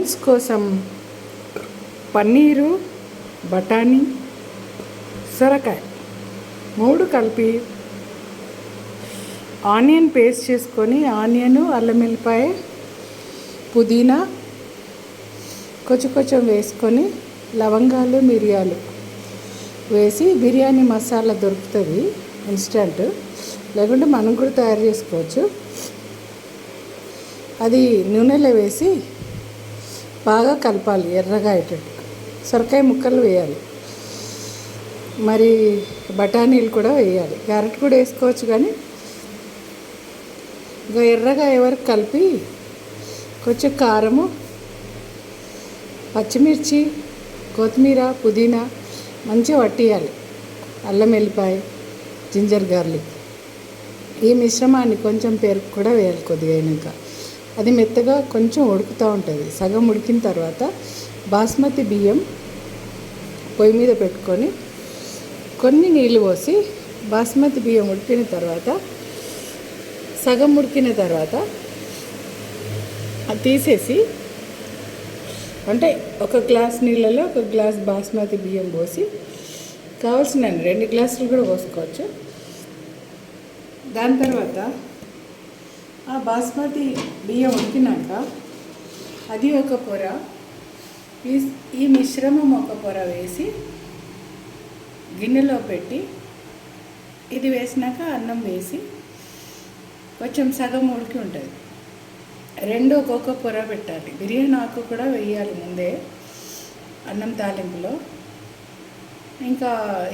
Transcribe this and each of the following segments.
Friends కోసం పన్నీరు బఠానీ సొరకాయ మూడు కలిపి ఆనియన్ పేస్ట్ చేసుకొని ఆనియన్ అల్లం వెల్లిపాయ పుదీనా కొంచెం కొంచెం వేసుకొని లవంగాలు మిరియాలు వేసి బిర్యానీ మసాలా దొరుకుతుంది ఇన్స్టంట్ లేకుంటే మనం కూడా తయారు చేసుకోవచ్చు. అది నూనెలో వేసి బాగా కలపాలి ఎర్రగా అయ్యేటట్టు. సొరకాయ ముక్కలు వేయాలి. మరి బఠానీలు కూడా వేయాలి. క్యారెట్ కూడా వేసుకోవచ్చు కానీ ఇంకా ఎర్రగా ఎవరికి కలిపి కొంచెం కారము పచ్చిమిర్చి కొత్తిమీర పుదీనా మంచిగా వట్టియాలి అల్లం వెల్లిపాయ జింజర్ గార్లిక్ ఈ మిశ్రమాన్ని కొంచెం పెరుగు కూడా వేయాలి కొద్దిగా అయినాక. అది మెత్తగా కొంచెం ఉడుకుతూ ఉంటుంది. సగం ఉడికిన తర్వాత బాస్మతి బియ్యం పొయ్యి మీద పెట్టుకొని కొన్ని నీళ్ళు పోసి బాస్మతి బియ్యం ఉడికిన తర్వాత సగం ఉడికిన తర్వాత అది తీసేసి అంటే ఒక గ్లాస్ నీళ్ళలో ఒక గ్లాస్ బాస్మతి బియ్యం పోసి కావాల్సిన రెండు గ్లాసులు కూడా పోసుకోవచ్చు. దాని తర్వాత ఆ బాస్మతి బియ్యం ఉడికినాక అది ఒక పొర ఈ ఈ మిశ్రమం ఒక పొర వేసి గిన్నెలో పెట్టి ఇది వేసినాక అన్నం వేసి కొంచెం సగం ఉడికి ఉంటుంది. రెండు ఒక్కొక్క పొర పెట్టాలి. బిర్యానీ ఆకు కూడా వేయాలి ముందే అన్నం తాలింపులో. ఇంకా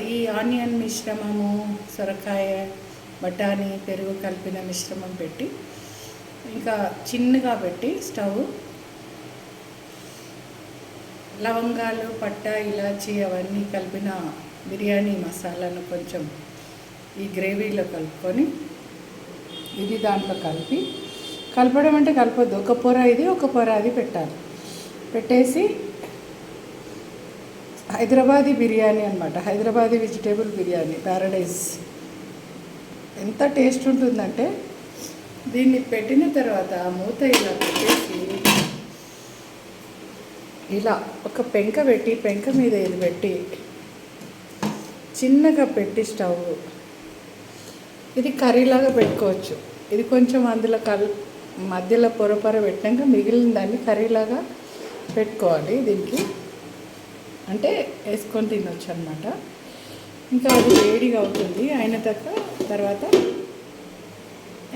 ఈ ఆనియన్ మిశ్రమము సొరకాయ బఠానీ పెరుగు కలిపిన మిశ్రమం పెట్టి ఇంకా చిన్నగా పెట్టి స్టవ్. లవంగాలు పట్ట ఇలాచి అవన్నీ కలిపిన బిర్యానీ మసాలాను కొంచెం ఈ గ్రేవీలో కలుపుకొని ఇది దాంట్లో కలిపి కలపడం అంటే కలపద్దు. ఒక పొర ఇది ఒక పొర అది పెట్టాలి. పెట్టేసి హైదరాబాదీ బిర్యానీ అనమాట హైదరాబాదీ వెజిటేబుల్ బిర్యానీ ప్యారడైజ్ ఎంత టేస్ట్ ఉంటుందంటే దీన్ని పెట్టిన తర్వాత మూత ఇలా పెట్టేసి ఇలా ఒక పెంక పెట్టి పెంక మీద ఇది పెట్టి చిన్నగా పెట్టి స్టవ్. ఇది కర్రీలాగా పెట్టుకోవచ్చు. ఇది కొంచెం అందులో కల్ మధ్యలో పొర పొర పెట్టాక మిగిలిన దాన్ని కర్రీలాగా పెట్టుకోవాలి దీనికి. అంటే వేసుకొని తినొచ్చు అనమాట ఇంకా అది వేడిగా అవుతుంది. అయిన తక్క తర్వాత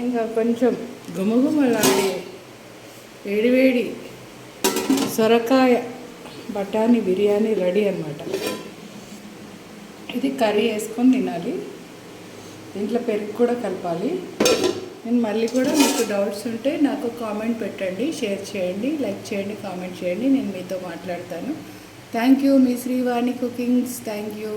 ఇంకా కొంచెం గుమగుమలాడే వేడివేడి సొరకాయ బఠానీ బిర్యానీ రెడీ అనమాట ఇది కర్రీ వేసుకొని తినాలి. దీంట్లో పెరుగు కూడా కలపాలి. నేను మళ్ళీ కూడా మీకు డౌట్స్ ఉంటే నాకు కామెంట్ పెట్టండి షేర్ చేయండి లైక్ చేయండి కామెంట్ చేయండి. నేను మీతో మాట్లాడతాను. థ్యాంక్ యూ మీ శ్రీవాణి కుకింగ్స్. Thank you.